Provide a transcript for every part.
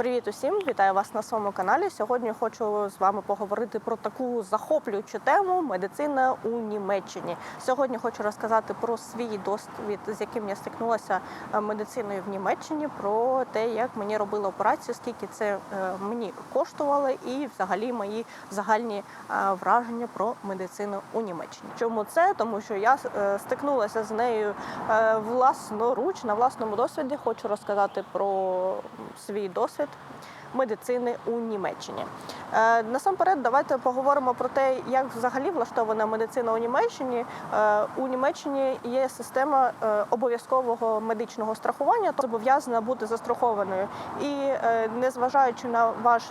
Привіт усім! Вітаю вас на своєму каналі. Сьогодні хочу з вами поговорити про таку захоплюючу тему медицина у Німеччині. Сьогодні хочу розказати про свій досвід, з яким я стикнулася е, медициною в Німеччині, про те, як мені робили операцію, скільки це е, мені коштувало, і взагалі мої загальні е, враження про медицину у Німеччині. Чому це? Тому що я стикнулася з нею власноруч на власному досвіді. Хочу розказати про свій досвід медицини у Німеччині. Е, Насамперед, давайте поговоримо про те, як взагалі влаштована медицина у Німеччині. Е, У Німеччині є система е, обов'язкового медичного страхування, то зобов'язана бути застрахованою. І незважаючи на ваш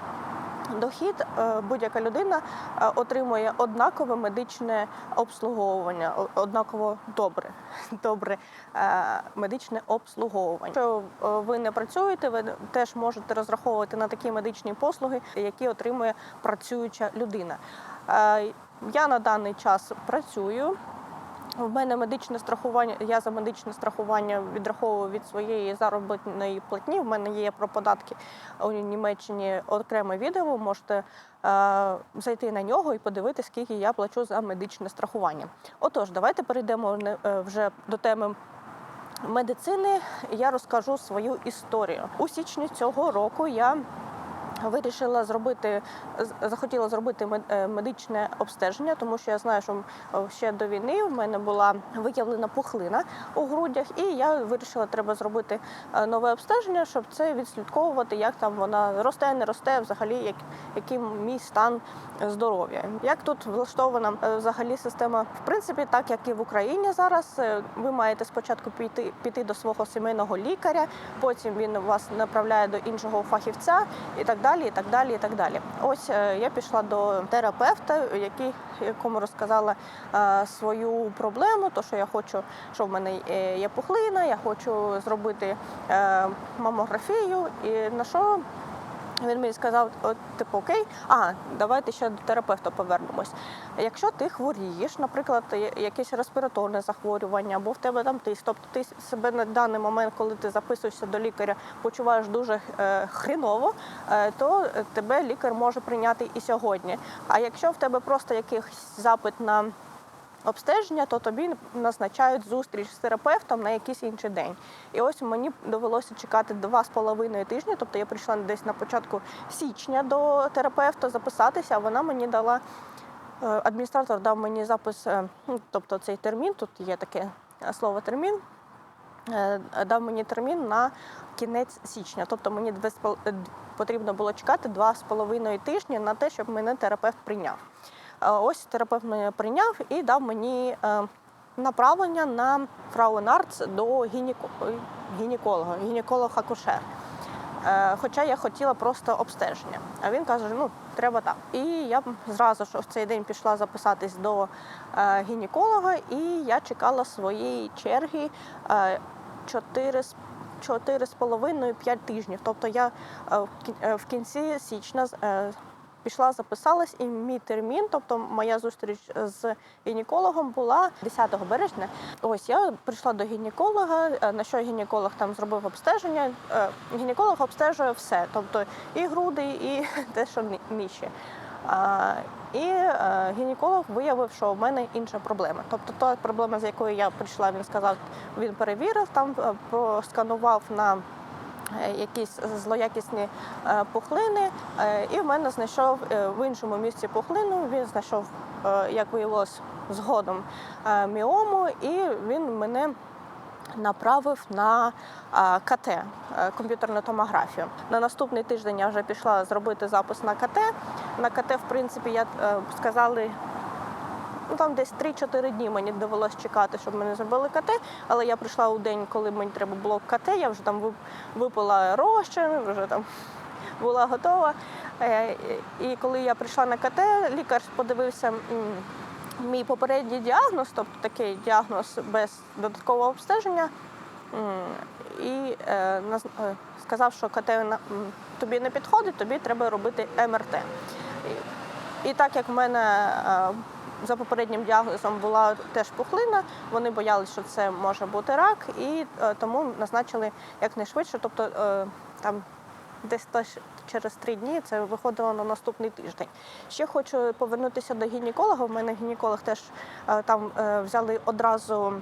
Дохід е, будь-яка людина е, отримує однакове медичне обслуговування, однаково добре, добре е, медичне обслуговування. Якщо ви не працюєте, ви теж можете розраховувати на такі медичні послуги, які отримує працююча людина. Я на даний час працюю. В мене медичне страхування. Я за медичне страхування відраховую від своєї заробітної платні. В мене є про податки у Німеччині окреме відео. Можете е, зайти на нього і подивитися, скільки я плачу за медичне страхування. Отож, давайте перейдемо е, вже до теми. Медицини я розкажу свою історію у січні цього року. Я Вирішила зробити, захотіла зробити е, медичне обстеження, тому що я знаю, що ще до війни в мене була виявлена пухлина у грудях, і я вирішила, треба зробити е, нове обстеження, щоб це відслідковувати, як там вона росте, не росте, взагалі, як, який мій стан здоров'я. Як тут влаштована е, взагалі система, в принципі, так як і в Україні зараз. Ви маєте спочатку піти, піти до свого сімейного лікаря, потім він вас направляє до іншого фахівця і так далі, і так далі, і так далі. Ось е, я пішла до терапевта, який, якому розказала е, свою проблему, то що я хочу, що в мене е, є пухлина, я хочу зробити мамографію, і на що він мені сказав, от, типу, окей, а давайте ще до терапевта повернемось. Якщо ти хворієш, наприклад, якесь респіраторне захворювання, або в тебе там тиск, тобто ти себе на даний момент, коли ти записуєшся до лікаря, почуваєш дуже е, хреново, е, то тебе лікар може прийняти і сьогодні. А якщо в тебе просто якийсь запит на обстеження, то тобі назначають зустріч з терапевтом на якийсь інший день. І ось мені довелося чекати два з половиною тижні. Тобто я прийшла десь на початку січня до терапевта записатися, а вона мені дала. е, Адміністратор дав мені запис, е, ну, тобто цей термін, тут є таке е, слово термін, дав мені термін на кінець січня. Тобто мені потрібно було чекати два з половиною тижні на те, щоб мене терапевт прийняв. Е, Ось терапевт мене прийняв і дав мені е, направлення на фрауенарц до гінеко- гінеколога, гінеколог-акушер. Е, Хоча я хотіла просто обстеження. А він каже, ну треба так. І я зразу ж в цей день пішла записатись до е, гінеколога, і я чекала своєї черги е, чотири з чотири з половиною п'ять тижнів. Тобто я е, в кін- е, в кінці січня е, пішла, записалась, і мій термін, тобто моя зустріч з гінекологом була 10 березня. Ось я прийшла до гінеколога, е, на що гінеколог там зробив обстеження. Е, Гінеколог обстежує все, тобто і груди, і те, що ни- нижче. І е, гінеколог виявив, що в мене інша проблема. Тобто та проблема, з якою я прийшла, він сказав, він перевірив, там е, просканував на е, якісь злоякісні е, пухлини, е, і в мене знайшов е, в іншому місці пухлину. Він знайшов, е, як виявилось, згодом е, міому, і він мене направив на КТ, е, комп'ютерну томографію. На наступний тиждень я вже пішла зробити запис на КТ. На КТ, в принципі, я е, сказали. Ну, там десь 3-4 дні мені довелося чекати, щоб мене зробили КТ, але я прийшла у день, коли мені треба було КТ, я вже там випила розчин, вже там була готова. Е, І коли я прийшла на КТ, лікар подивився мій попередній діагноз, тобто такий діагноз без додаткового обстеження, і е, е, сказав, що КТ тобі не підходить, тобі треба робити МРТ. І, так як в мене за попереднім діагнозом була теж пухлина, вони боялися, що це може бути рак, і е, тому назначили якнайшвидше, тобто е, там десь через три дні це виходило на наступний тиждень. Ще хочу повернутися до гінеколога. У мене гінеколог теж е, там взяли одразу.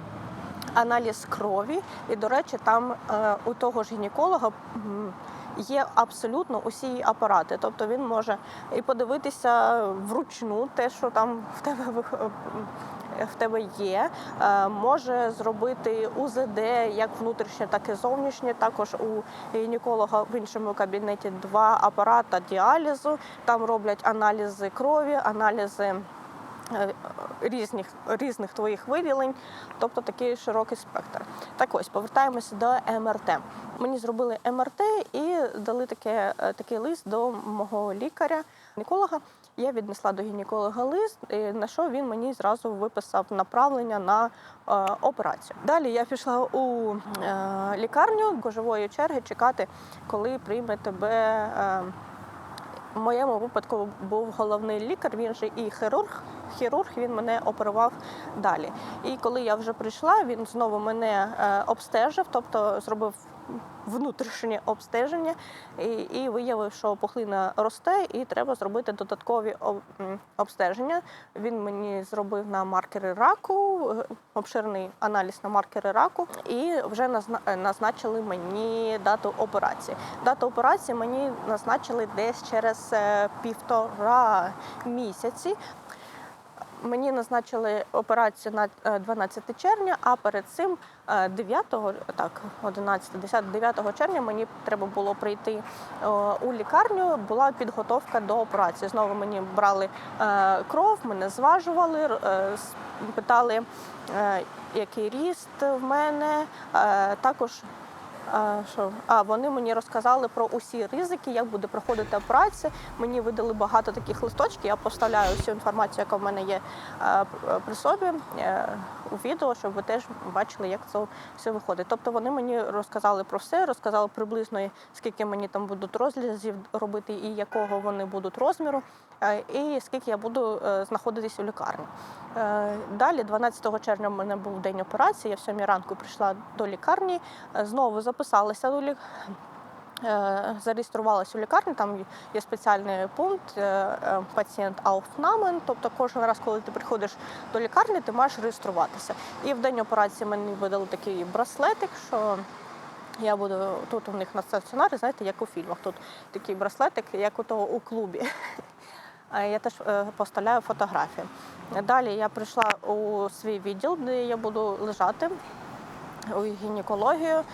Аналіз крові, і до речі, там у того ж гінеколога є абсолютно усі апарати. Тобто він може і подивитися вручну те, що там в тебе в тебе є. Е, Може зробити УЗД як внутрішнє, так і зовнішнє. Також у гінеколога в іншому кабінеті два апарата діалізу. Там роблять аналізи крові, аналізи. Е, Різних різних твоїх виділень, тобто такий широкий спектр. Так ось повертаємося до МРТ. Мені зробили МРТ і дали таке, е, такий лист до мого лікаря, гінеколога. Я віднесла до гінеколога лист, на що він мені зразу виписав направлення на е, операцію. Далі я пішла у е, лікарню кожової черги чекати, коли прийме тебе. Е, в моєму випадку був головний лікар, він же і хірург. Хірург він мене оперував далі. І коли я вже прийшла, він знову мене е, обстежив, тобто зробив внутрішнє обстеження і, і виявив, що пухлина росте, і треба зробити додаткові обстеження. Він мені зробив на маркери раку, е, обширний аналіз на маркери раку, і вже е, назначили мені дату операції. Дату операції мені назначили десь через е, півтора місяці. Мені назначили операцію на е, 12 червня, а перед цим е, 9, так, 11, 10, 9 червня мені треба було прийти е, у лікарню. Була підготовка до операції. Знову мені брали е, кров, мене зважували, е, питали, е, який ріст в мене. Е, Також а, що? А вони мені розказали про усі ризики, як буде проходити операція. Мені видали багато таких листочків. Я поставляю всю інформацію, яка в мене є е, при собі е, у відео, щоб ви теж бачили, як це все виходить. Тобто вони мені розказали про все, розказали приблизно, скільки мені там будуть розрізів робити і якого вони будуть розміру, е, і скільки я буду знаходитись у лікарні. Далі, 12 червня, в мене був день операції. Я в 7 ранку прийшла до лікарні, знову записалася до лікарні. Зареєструвалася у лікарні, там є спеціальний пункт е, е, пацієнт Aufnahmen, тобто кожен раз, коли ти приходиш до лікарні, ти маєш реєструватися. І в день операції мені видали такий браслетик, що я буду тут у них на стаціонарі, знаєте, як у фільмах. Тут такий браслетик, як у того у клубі. Я теж е, поставляю фотографії. Далі я прийшла у свій відділ, де я буду лежати у гінекологію.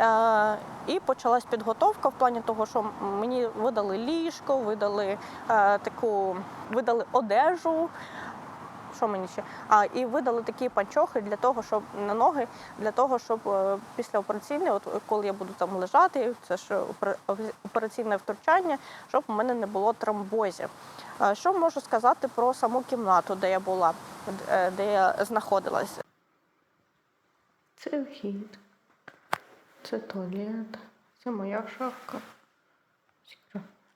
Е, І почалась підготовка в плані того, що мені видали ліжко, видали е, таку, видали одежу. Що мені ще? А і видали такі панчохи для того, щоб на ноги, для того, щоб е, після операційне, от коли я буду там лежати, це ж операційне втручання, щоб у мене не було тромбозів. Що можу сказати про саму кімнату, де я була, де я знаходилась? Це вхід, це туалет, це моя шафка,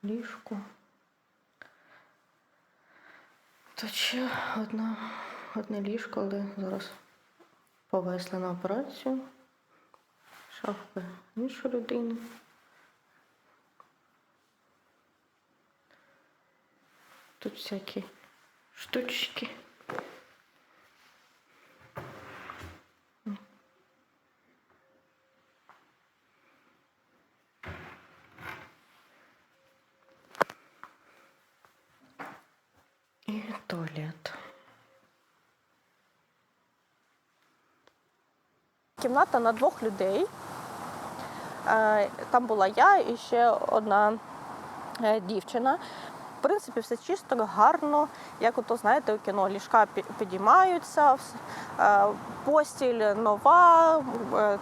ліжко. Тут ще одна, одне ліжко, але зараз повезли на операцію. Шафка іншої людини. Тут всякі штучки. І туалет. Кімната на двох людей. Е, Там була я і ще одна е, дівчина. В принципі, все чисто, гарно, як ото, знаєте, у кіно ліжка підіймаються, е, постіль нова,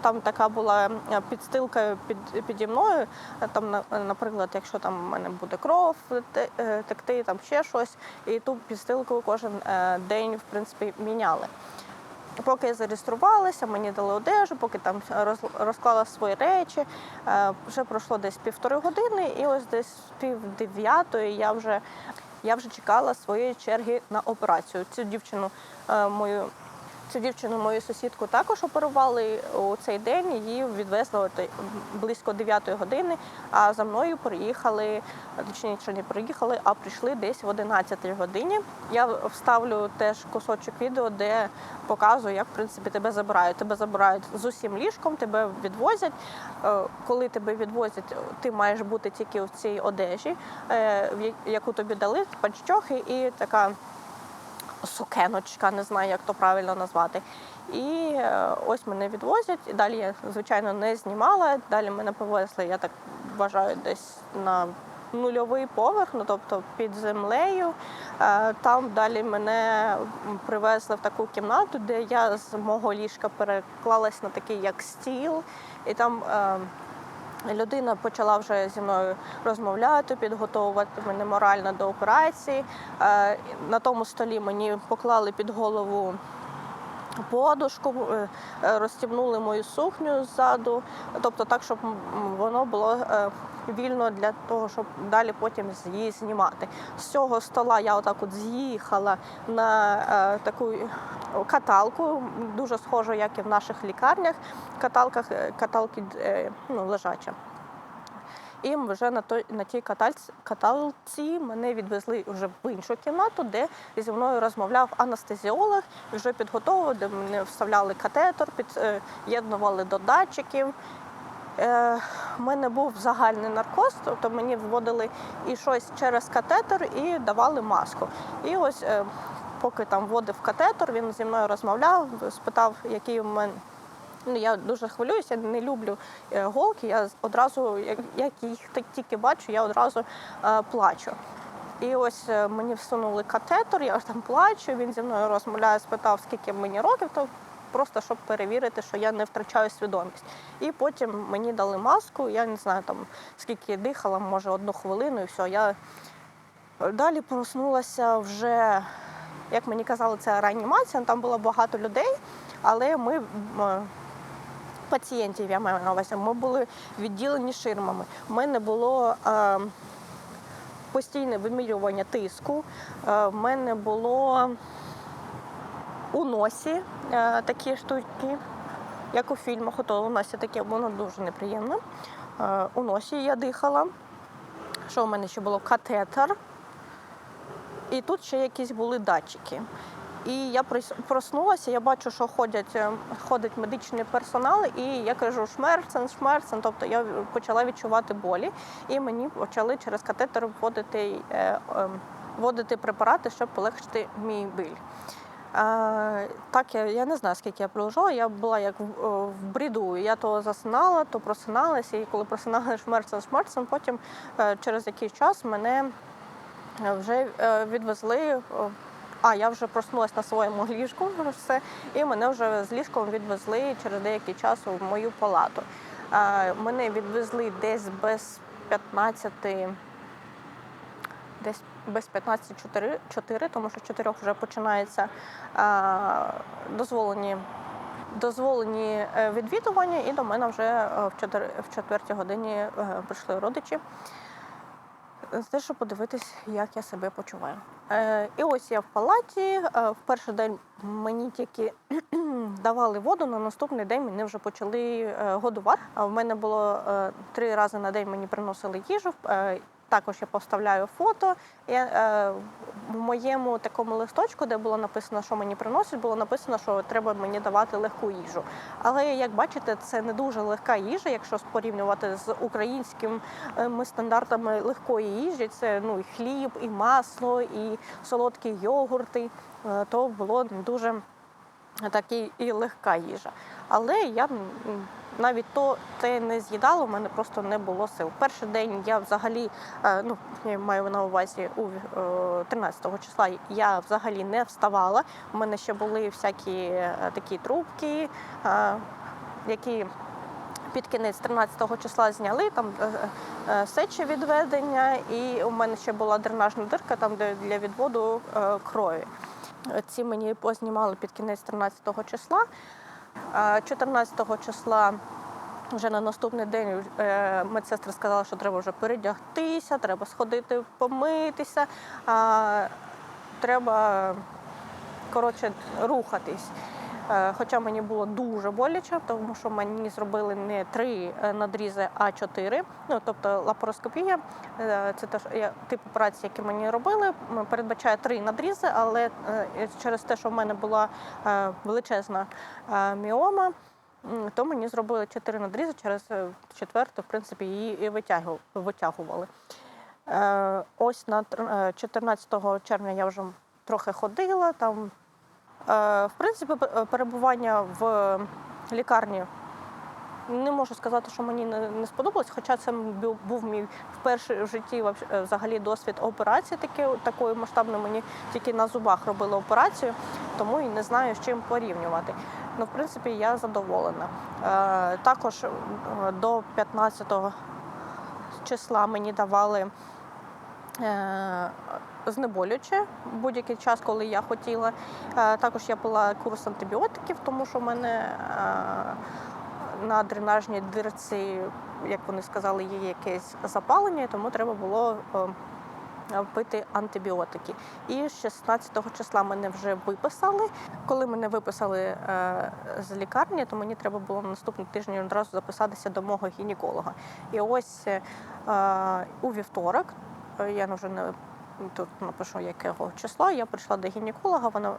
там така була підстилка під, піді мною. Там, наприклад, якщо там в мене буде кров текти, там ще щось, і ту підстилку кожен день в принципі міняли. Поки я зареєструвалася, мені дали одежу, поки там роз- розклала свої речі. е, Вже пройшло десь півтори години, і ось десь пів дев'ятої я вже, я вже чекала своєї черги на операцію. Цю дівчину е, мою Цю дівчину, мою сусідку, також оперували у цей день. Її відвезли близько 9 години. А за мною приїхали, точніше не приїхали, а прийшли десь в 11 годині. Я вставлю теж кусочок відео, де показую, як в принципі тебе забирають. Тебе забирають з усім ліжком, тебе відвозять. Е, Коли тебе відвозять, ти маєш бути тільки в цій одежі, е, яку тобі дали, панчохи і така сукеночка, не знаю, як то правильно назвати. І е, ось мене відвозять. І далі я, звичайно, не знімала. Далі мене повезли, я так вважаю, десь на нульовий поверх, ну тобто під землею. Е, Там далі мене привезли в таку кімнату, де я з мого ліжка переклалась на такий як стіл, і там. Людина почала вже зі мною розмовляти, підготовувати мене морально до операції. Е, На тому столі мені поклали під голову подушку, е, е, мою сукню ззаду, тобто так, щоб воно було е, вільно для того, щоб далі потім її знімати. З цього стола я отак от з'їхала на таку каталку, дуже схожу, як і в наших лікарнях. Каталках е, каталки е, ну, лежача. І вже на той на тій катальці, каталці мене відвезли вже в іншу кімнату, де зі мною розмовляв анестезіолог, вже підготовував, де мене вставляли катетер, під'єднували до датчиків. Е, У мене був загальний наркоз, тобто мені вводили і щось через катетер і давали маску. І ось е, поки там вводив катетер, він зі мною розмовляв, спитав, який у мене. Ну, я дуже хвилююся, не люблю е, голки. Я одразу, як, їх ті- тільки бачу, я одразу е, плачу. І ось е, мені всунули катетер, я там плачу, він зі мною розмовляє, спитав, скільки мені років, то просто щоб перевірити, що я не втрачаю свідомість. І потім мені дали маску, я не знаю там скільки дихала, може одну хвилину, і все. Я далі проснулася вже, як мені казали, це реанімація, там було багато людей, але ми. Пацієнтів я маю на увазі. Ми були відділені ширмами. У мене було е, постійне вимірювання тиску. Е, в мене було у носі е, такі штуки, як у фільмах. Ото у носі таке, воно дуже неприємно. Е, у носі я дихала. Що в мене ще було? Катетер. І тут ще якісь були датчики. І я проснулася, я бачу, що ходять, е, ходить медичний персонал, і я кажу шмерцен, шмерцен. Тобто я почала відчувати болі, і мені почали через катетер вводити, е, е, вводити препарати, щоб полегшити мій біль. Так, я, я не знаю, скільки я пролежала. Я була як в, в бреду. Я то засинала, то просиналася, і коли просинала шмерцем, шмерцем, потім е, через якийсь час мене вже е, відвезли. е, А, я вже проснулася на своєму ліжку, все, і мене вже з ліжком відвезли через деякий час у мою палату. Е, Мене відвезли десь без 15 десь без 15 4, тому що з 4 вже починається дозволені, дозволені е, відвідування, і до мене вже е, в 4, в 4 годині е, прийшли родичі. Е, Те, щоб подивитись, як я себе почуваю. Е, і ось я в палаті. Е, в перший день мені тільки давали воду, на наступний день мене вже почали е, годувати. В мене було е, три рази на день мені приносили їжу. Е, також я поставляю фото. Я, е, в моєму такому листочку, де було написано, що мені приносять, було написано, що треба мені давати легку їжу. Але як бачите, це не дуже легка їжа, якщо порівнювати з українськими стандартами легкої їжі. Це ну, і хліб, і масло, і солодкі йогурти. Е, То було дуже такі і легка їжа. Але я навіть то це не з'їдала, у мене просто не було сил. Перший день я взагалі, е, ну я маю на увазі у е, 13 числа я взагалі не вставала. У мене ще були всякі е, такі трубки, е, які під кінець 13-го числа зняли там е, е, сечовідведення, і у мене ще була дренажна дирка там де для відводу е, крові. Ці мені познімали під кінець 13-го числа. Е, 14 числа вже на наступний день е, медсестра сказала, що треба вже передягтися, треба сходити помитися, треба коротше, рухатись. Е, Хоча мені було дуже боляче, тому що мені зробили не три е, надрізи, а чотири. Ну тобто лапароскопія, е, це теж тип операції, які мені робили, передбачає три надрізи, але через те, що в мене була величезна міома, то мені зробили чотири надрізи. Через четверту, в принципі, її і витягували. Ось на е, 14 червня я вже трохи ходила. Там, в принципі, е, перебування в лікарні не можу сказати, що мені не, сподобалось, хоча це був мій вперше в житті е, взагалі досвід операції таке, такої масштабної. Мені тільки на зубах робили операцію, тому і не знаю, з чим порівнювати. Ну, в принципі, я задоволена. Е, також е, до 15 числа мені давали е, знеболююче будь-який час, коли я хотіла. Е, Також я пила курс антибіотиків, тому що в мене е, на дренажній дирці, як вони сказали, є якесь запалення, тому треба було е, пити антибіотики. І з 16 числа мене вже виписали. Коли мене виписали з лікарні, то мені треба було на наступний тиждень одразу записатися до мого гінеколога. І ось у вівторок, я вже не тут напишу якого числа. Я прийшла до гінеколога. Вона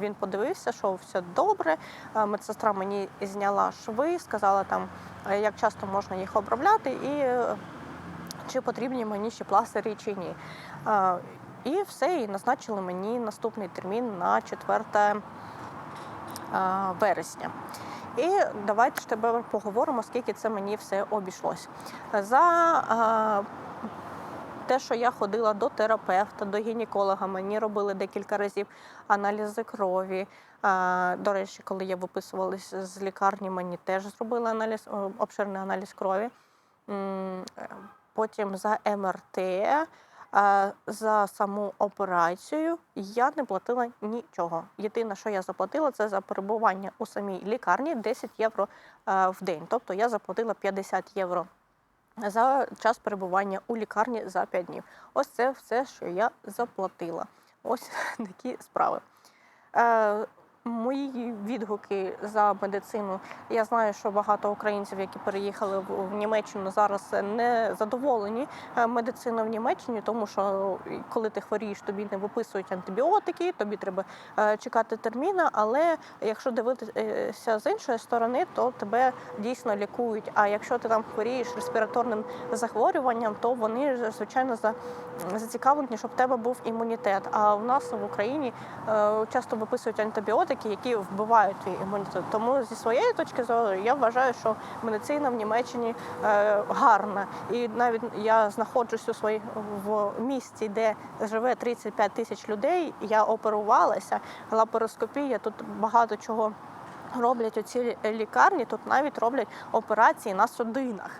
він подивився, що все добре. Е, Медсестра мені зняла шви, сказала там, е, як часто можна їх обробляти, і е, чи потрібні мені ще пластирі чи ні. І все, і назначили мені наступний термін на 4 е, вересня. І давайте ж тепер поговоримо, скільки це мені все обійшлось. За те, що я ходила до терапевта, до гінеколога, мені робили декілька разів аналізи крові. До речі, коли я виписувалася з лікарні, мені теж зробили аналіз, обширний аналіз крові. Потім за МРТ, е, за саму операцію я не платила нічого. Єдине, що я заплатила, це за перебування у самій лікарні 10 євро в день. Тобто я заплатила 50 євро за час перебування у лікарні за 5 днів. Ось це все, що я заплатила. Ось такі справи. Е, Мої відгуки за медицину. Я знаю, що багато українців, які переїхали в, Німеччину, зараз не задоволені е, медициною в Німеччині, тому що коли ти хворієш, тобі не виписують антибіотики, тобі треба е, чекати терміна. Але якщо дивитися з іншої сторони, то тебе дійсно лікують. А якщо ти там хворієш респіраторним захворюванням, то вони звичайно за, зацікавлені, щоб в тебе був імунітет. А в нас в Україні е, часто виписують антибіотики, які вбивають твій імунітет. Тому зі своєї точки зору я вважаю, що медицина в Німеччині е, гарна. І навіть я знаходжусь у своїй в місті, де живе 35 тисяч людей. Я оперувалася, лапароскопія, тут багато чого. Роблять оці лікарні, тут навіть роблять операції на судинах.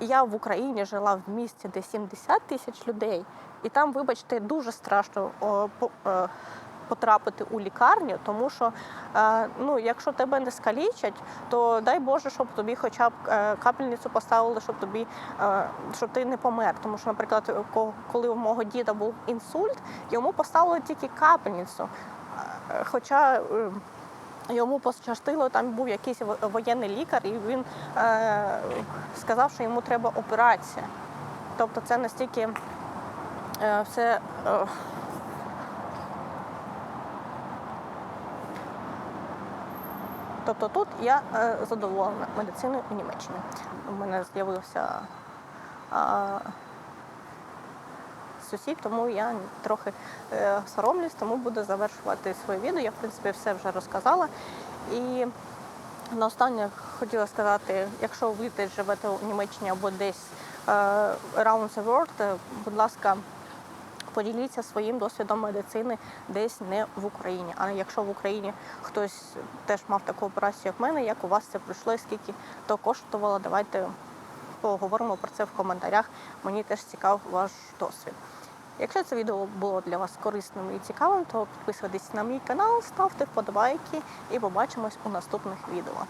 Я в Україні жила в місті, де 70 тисяч людей, і там, вибачте, дуже страшно о, по- е, потрапити у лікарню, тому що е, ну, якщо тебе не скалічать, то дай Боже, щоб тобі хоча б е, капельницю поставили, щоб тобі е, щоб ти не помер. Тому що, наприклад, коли у мого діда був інсульт, йому поставили тільки капельницю. Хоча Йому пощастило, там був якийсь воєнний лікар, і він е, сказав, що йому треба операція. Тобто це настільки е, все. Е, Тобто тут я е, задоволена медициною у Німеччині. У мене з'явився сусід, тому я трохи е, соромлюсь, тому буду завершувати своє відео. Я, в принципі, все вже розказала. І на останнє хотіла сказати, якщо ви теж живете у Німеччині або десь е, around the world, будь ласка, поділіться своїм досвідом медицини десь не в Україні. А якщо в Україні хтось теж мав таку операцію, як в мене, як у вас це пройшло, скільки то коштувало, давайте поговоримо про це в коментарях. Мені теж цікав ваш досвід. Якщо це відео було для вас корисним і цікавим, то підписуйтесь на мій канал, ставте вподобайки і побачимось у наступних відео.